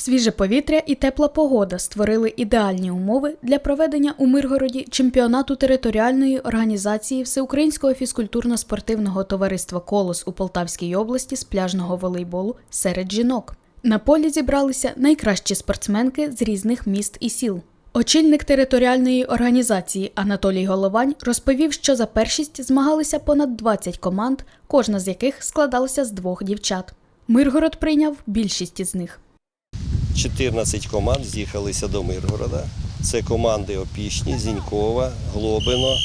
Свіже повітря і тепла погода створили ідеальні умови для проведення у Миргороді чемпіонату територіальної організації Всеукраїнського фізкультурно-спортивного товариства Колос у Полтавській області з пляжного волейболу серед жінок. На полі зібралися найкращі спортсменки з різних міст і сіл. Очільник територіальної організації Анатолій Головань розповів, що за першість змагалися понад 20 команд, кожна з яких складалася з двох дівчат. Миргород прийняв більшість із них. 14 команд з'їхалися до Миргорода. Це команди Опішні, Зінькова, Глобино,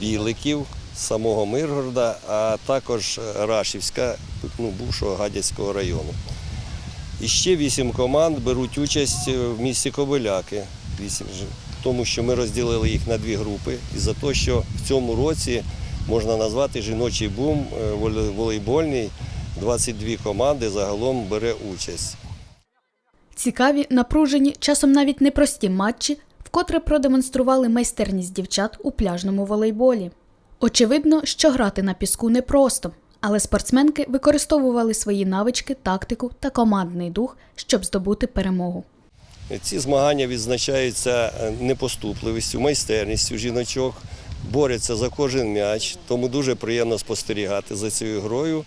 Біликів, самого Миргорода, а також Рашівська, ну, бувшого Гадяцького району. І ще 8 команд беруть участь в місті Кобиляки. Вісім Тому що ми розділили їх на дві групи. І за те, що в цьому році можна назвати жіночий бум е, волейбольний. 22 команди загалом бере участь. Цікаві, напружені, часом навіть непрості матчі, вкотре продемонстрували майстерність дівчат у пляжному волейболі. Очевидно, що грати на піску непросто, але спортсменки використовували свої навички, тактику та командний дух, щоб здобути перемогу. Ці змагання відзначаються е, непоступливістю, майстерністю жіночок, борються за кожен м'яч, тому дуже приємно спостерігати за цією грою.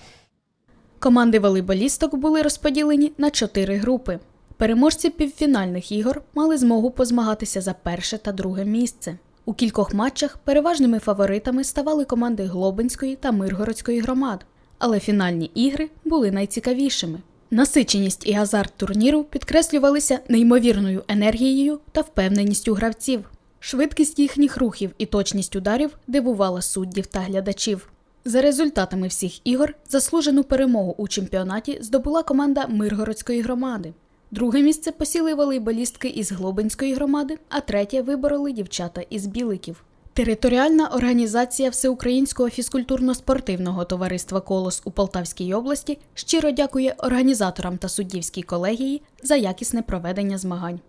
Команди волейболісток були розподілені на чотири групи. Переможці півфінальних ігор мали змогу позмагатися за перше та друге місце. У кількох матчах переважними фаворитами ставали команди Глобинської та Миргородської громад, але фінальні ігри були найцікавішими. Насиченість і азарт турніру підкреслювалися неймовірною енергією та впевненістю гравців. Швидкість їхніх рухів і точність ударів дивувала суддів та глядачів. За результатами всіх ігор заслужену перемогу у чемпіонаті здобула команда Миргородської громади. Друге місце посіли волейболістки із Глобинської громади, а третє вибороли дівчата із Біликів. Територіальна організація Всеукраїнського фізкультурно-спортивного товариства Колос у Полтавській області щиро дякує організаторам та суддівській колегії за якісне проведення змагань.